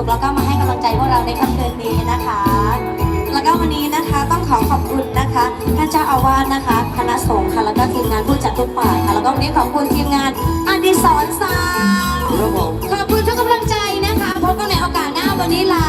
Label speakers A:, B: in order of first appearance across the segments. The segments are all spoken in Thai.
A: สุขแล้วก็มาให้กำลังใจพวกเราในค่ำคืนนี้นะคะ แล้วก็วันนี้นะคะต้องขอขอบคุณนะคะท่านเจ้าอาวาสนะคะ คณะสงฆ์ค่ะแล้วก็ทีมงานผู้จัดทุกฝ่ายค่ะแล้วก็วันนี้ขอบคุณทีมงานอดิศรสาว
B: ครับผม
A: ขอบคุณทุกกำลังใจนะคะพบกันในโอกาสหน้าวันนี้ลา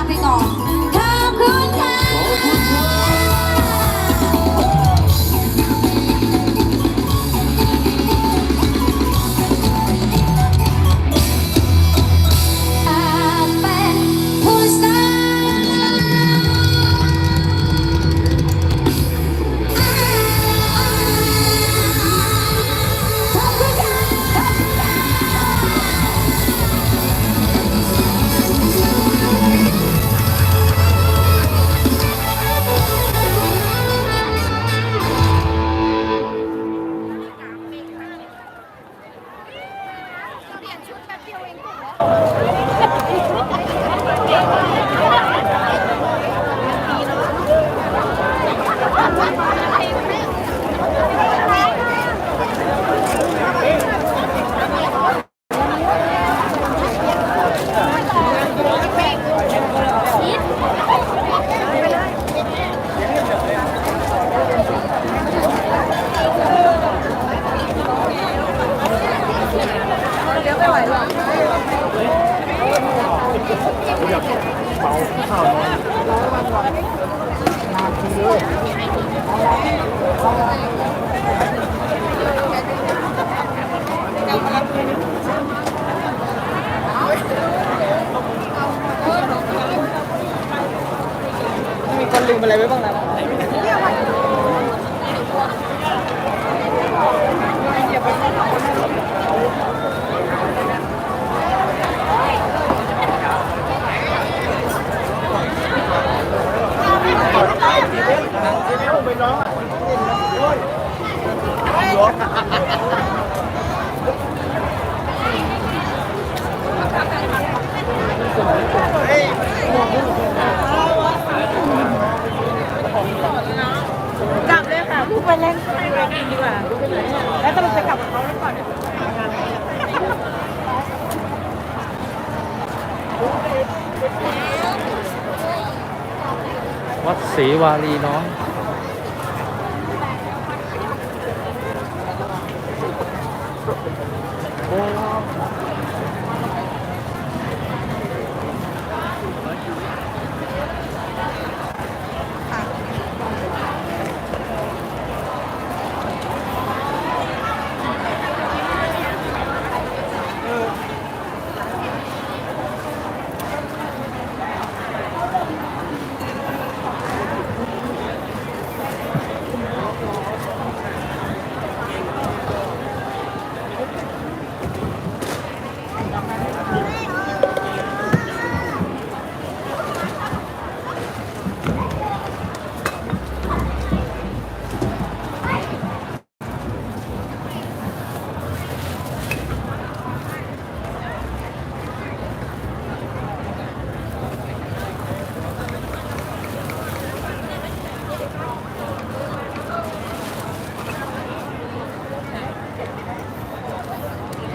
C: มีคนลืมอะไรไว้บ้างนะลับเลยค่ะพูดไปเล่นไปกินดีกว่า แล้วเราจะกลับกับเขาแล้วก่อน
D: วัดศรีวารีน้อย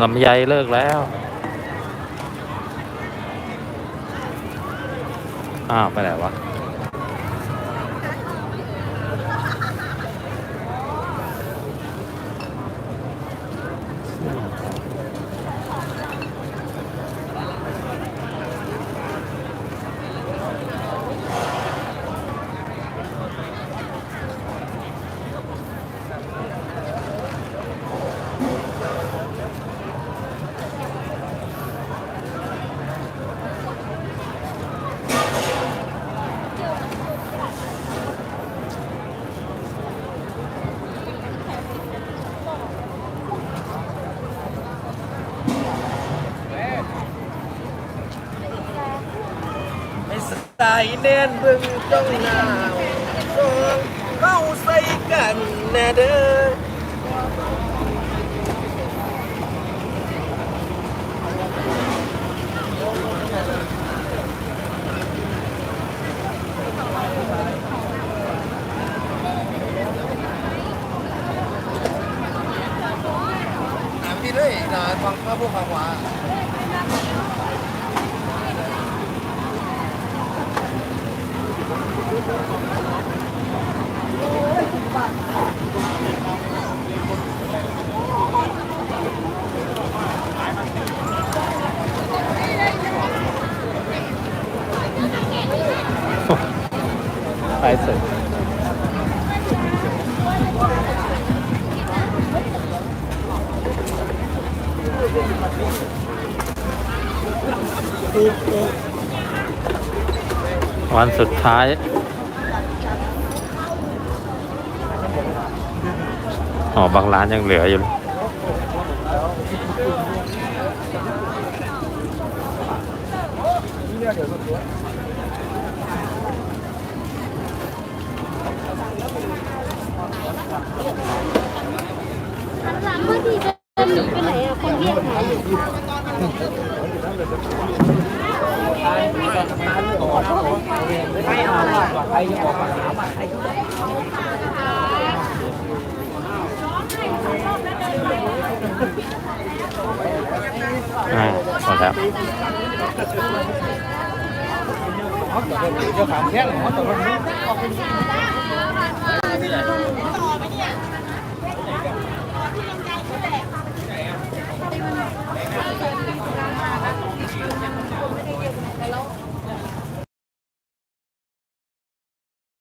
D: ลำไยเลิกแล้ว อ้าว ไปไหนวะ
B: ให้สายแน่นเบิ่งจ้องหน้าสองเข้าใส่กันแน่เด้อถามที่เลยนะฟังพระพุทธวา
D: ไปสุดวันสุดท้าย อ๋อบางร้านยังเหลืออยู่เลยอ่าหมดแล้ว
B: เจ้าขามแข้งเขาตก อ่าหมดแล้ว